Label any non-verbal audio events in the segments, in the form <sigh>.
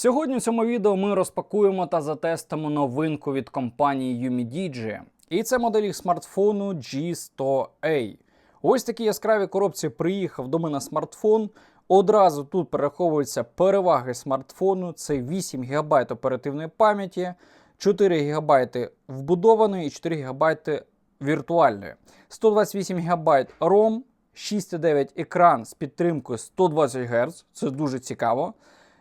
Сьогодні в цьому відео ми розпакуємо та затестимо новинку від компанії UMIDIGI. І це модель смартфону G100A. Ось такі яскраві коробці приїхав до мене смартфон. Одразу тут перераховуються переваги смартфону: це 8 ГБ оперативної пам'яті, 4 ГБ вбудованої і 4 ГБ віртуальної, 128 ГБ ROM, 6,9 екран з підтримкою 120 Гц. Це дуже цікаво.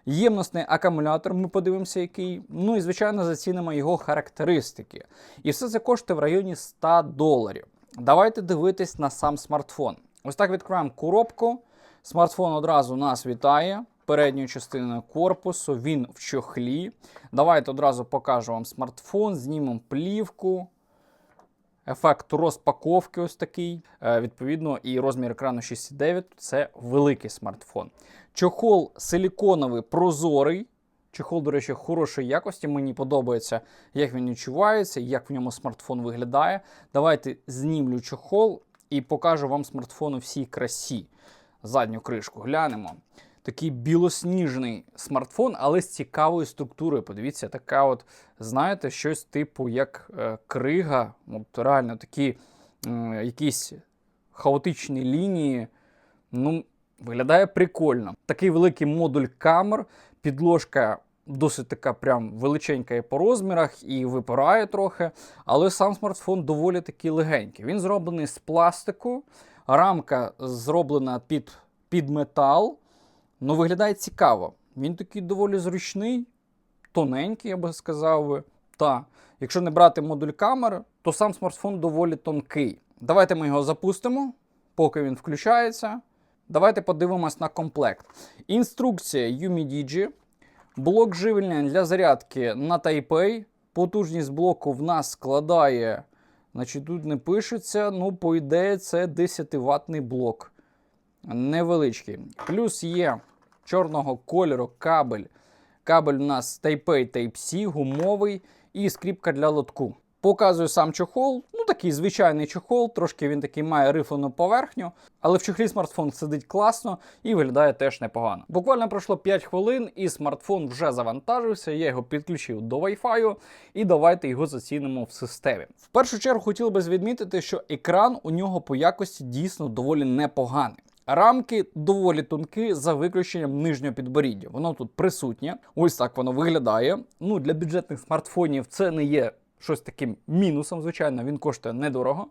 Ємностний акумулятор, ми подивимося, який. Ну і, звичайно, зацінимо його характеристики. І все це коштує в районі 100 доларів. Давайте дивитись на сам смартфон. Ось так відкриваємо коробку. Смартфон одразу нас вітає. Передньою частиною корпусу, він в чохлі. Давайте одразу покажу вам смартфон, знімемо плівку. Ефект розпаковки ось такий. Е, відповідно, і розмір екрану 6,9 це великий смартфон. Чохол силіконовий прозорий. Чохол, до речі, хорошої якості. Мені подобається, як він відчувається, як в ньому смартфон виглядає. Давайте знімлю чохол і покажу вам смартфон у всій красі. Задню кришку глянемо. Такий білосніжний смартфон, але з цікавою структурою. Подивіться, така от, знаєте, щось типу як е, крига. От Реально такі е, якісь хаотичні лінії. Ну, Виглядає прикольно. Такий великий модуль камер, підложка досить така прям величенька і по розмірах, і випирає трохи. Але сам смартфон доволі таки легенький. Він зроблений з пластику, рамка зроблена під, під метал. Ну, виглядає цікаво. Він такий доволі зручний, тоненький, я би сказав. Та, якщо не брати модуль камер, то сам смартфон доволі тонкий. Давайте ми його запустимо, поки він включається. Давайте подивимось на комплект. Інструкція UMIDIGI, блок живлення для зарядки на Type-A. Потужність блоку в нас складає, значить тут не пишеться, ну, по ідеї, це 10 ватний блок. Невеличкий. Плюс є чорного кольору кабель. Кабель у нас Type-A Type-C, гумовий і скріпка для лотку. Показую сам чохол. Ну такий звичайний чохол, трошки він такий має рифлену поверхню, але в чохлі смартфон сидить класно і виглядає теж непогано. Буквально пройшло 5 хвилин, і смартфон вже завантажився. Я його підключив до Wi-Fi, і давайте його зацінимо в системі. В першу чергу хотів би відмітити, що екран у нього по якості дійсно доволі непоганий. Рамки доволі тонкі за виключенням нижнього підборіддя. Воно тут присутнє. Ось так воно виглядає. Ну для бюджетних смартфонів це не є щось таким мінусом, звичайно, він коштує недорого.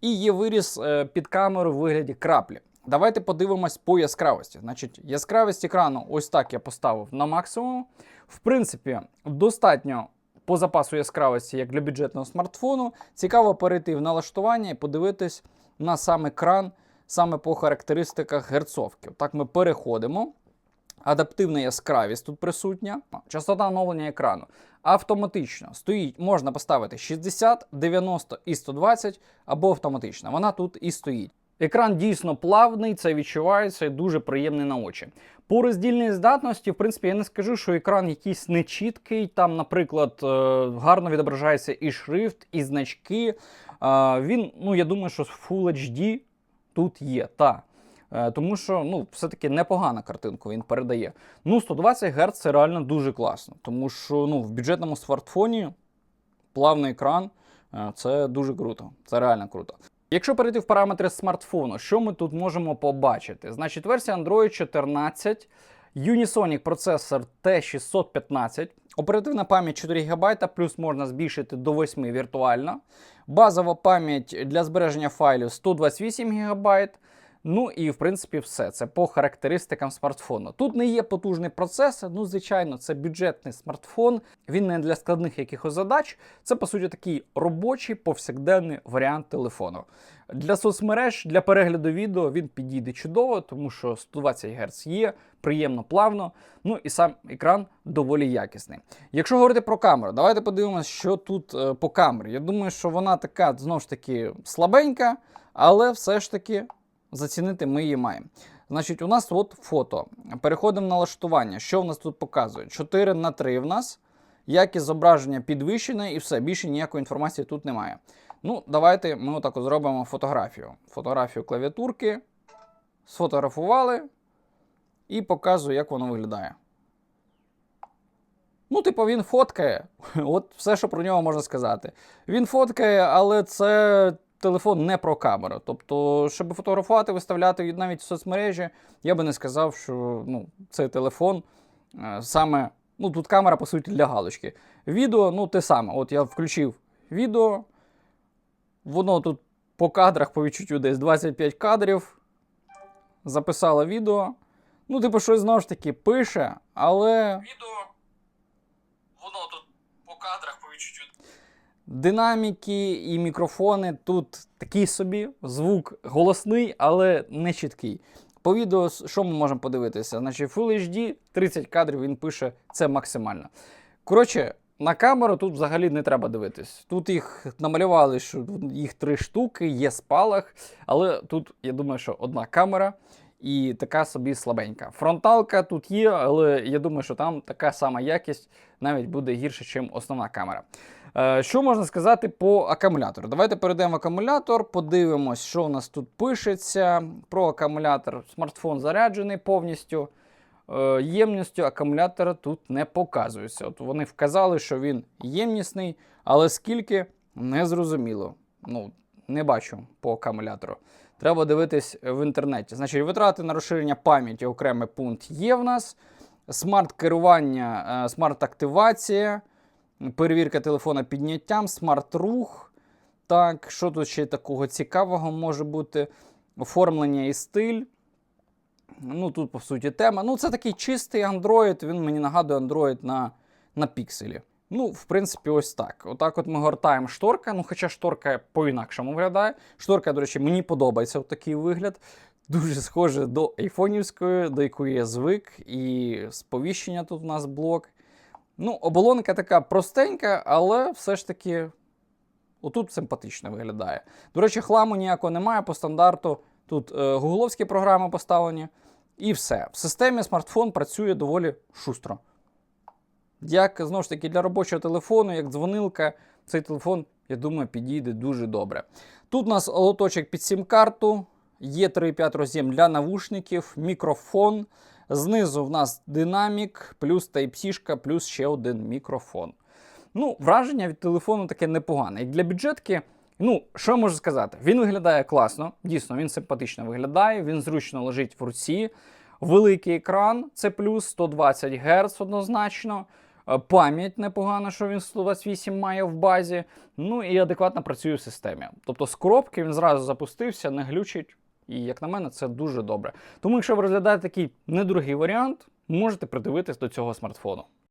І є виріс е, під камеру в вигляді краплі. Давайте подивимось по яскравості. Значить, яскравість екрану, ось так я поставив на максимум. В принципі, достатньо по запасу яскравості, як для бюджетного смартфону. Цікаво перейти в налаштування і подивитись на сам екран, саме по характеристиках герцовки. Так ми переходимо. Адаптивна яскравість тут присутня. Частота оновлення екрану. Автоматично стоїть, можна поставити 60, 90 і 120 або автоматично. Вона тут і стоїть. Екран дійсно плавний, це відчувається і дуже приємний на очі. По роздільній здатності, в принципі, я не скажу, що екран якийсь нечіткий. Там, наприклад, е, гарно відображається і шрифт, і значки. Він, ну я думаю, що Full HD тут є. Та. Е, тому що ну, все-таки непогана картинку він передає. Ну, 120 Гц це реально дуже класно, тому що ну, в бюджетному смартфоні плавний екран е, це дуже круто. Це реально круто. Якщо перейти в параметри смартфону, що ми тут можемо побачити? Значить, версія Android 14, Unisonic процесор T615, оперативна пам'ять 4 ГБ, плюс можна збільшити до 8 віртуально. Базова пам'ять для збереження файлів 128 ГБ. Ну і в принципі все. Це по характеристикам смартфону. Тут не є потужний процесор, ну, звичайно, це бюджетний смартфон, він не для складних якихось задач. Це, по суті, такий робочий повсякденний варіант телефону. Для соцмереж, для перегляду відео він підійде чудово, тому що 120 Гц є, приємно плавно. Ну і сам екран доволі якісний. Якщо говорити про камеру, давайте подивимося, що тут е, по камері. Я думаю, що вона така знову ж таки слабенька, але все ж таки зацінити ми її маємо. Значить, у нас от фото. Переходимо на налаштування. Що в нас тут показує? 4 на 3 в нас. Якість зображення підвищене і все, більше ніякої інформації тут немає. Ну, давайте ми отак зробимо фотографію. Фотографію клавіатурки. Сфотографували і показую, як воно виглядає. Ну, типу, він фоткає. <laughs> От все, що про нього можна сказати. Він фоткає, але це телефон не про камеру. Тобто, щоб фотографувати, виставляти навіть в соцмережі, я би не сказав, що ну, цей телефон е, саме. Ну, тут камера, по суті, для галочки. Відео, ну, те саме. От я включив відео, воно тут по кадрах, по відчуттю, десь 25 кадрів. Записала відео. Ну, типу, щось знову ж таки пише, але. Відео. Воно тут по кадрах, по відчуттю. Динаміки і мікрофони тут такі собі. Звук голосний, але не чіткий. По відео, що ми можемо подивитися? Значить, Full HD 30 кадрів він пише, це максимально. Коротше, на камеру тут взагалі не треба дивитись. Тут їх намалювали, що їх три штуки, є спалах, але тут, я думаю, що одна камера і така собі слабенька. Фронталка тут є, але я думаю, що там така сама якість навіть буде гірше, ніж основна камера. Е, Що можна сказати по акумулятору? Давайте перейдемо в акумулятор, подивимось, що у нас тут пишеться. Про акумулятор. Смартфон заряджений повністю. Е, Ємністю акумулятора тут не показується. От вони вказали, що він ємнісний, але скільки не зрозуміло. Ну, не бачу по акумулятору. Треба дивитись в інтернеті. Значить, витрати на розширення пам'яті окремий пункт є в нас. Смарт-керування, е, смарт-активація, перевірка телефона підняттям, смарт-рух. Так, що тут ще такого цікавого може бути? Оформлення і стиль. Ну, тут, по суті, тема. Ну, це такий чистий Android, він мені нагадує Android на, на пікселі. Ну, в принципі, ось так. Отак от ми гортаємо шторка, ну, хоча шторка по-інакшому виглядає. Шторка, до речі, мені подобається такий вигляд. Дуже схоже до айфонівської, до якої я звик, і сповіщення тут у нас блок. Ну, оболонка така простенька, але все ж таки отут симпатично виглядає. До речі, хламу ніякого немає по стандарту. Тут е, гугловські програми поставлені. І все. В системі смартфон працює доволі шустро. Як знову ж таки для робочого телефону, як дзвонилка, цей телефон, я думаю, підійде дуже добре. Тут у нас лоточок під сім-карту, є 3,5 роз'єм для навушників, мікрофон. Знизу в нас динамік, плюс Type-C, плюс ще один мікрофон. Ну, враження від телефону таке непогане. І для бюджетки, ну, що можу сказати? Він виглядає класно, дійсно, він симпатично виглядає, він зручно лежить в руці. Великий екран, це плюс 120 Гц однозначно. Е, Пам'ять непогана, що він 128 має в базі. Ну і адекватно працює в системі. Тобто з коробки він зразу запустився, не глючить. І, як на мене, це дуже добре. Тому, якщо ви розглядаєте такий недорогий варіант, можете придивитись до цього смартфону.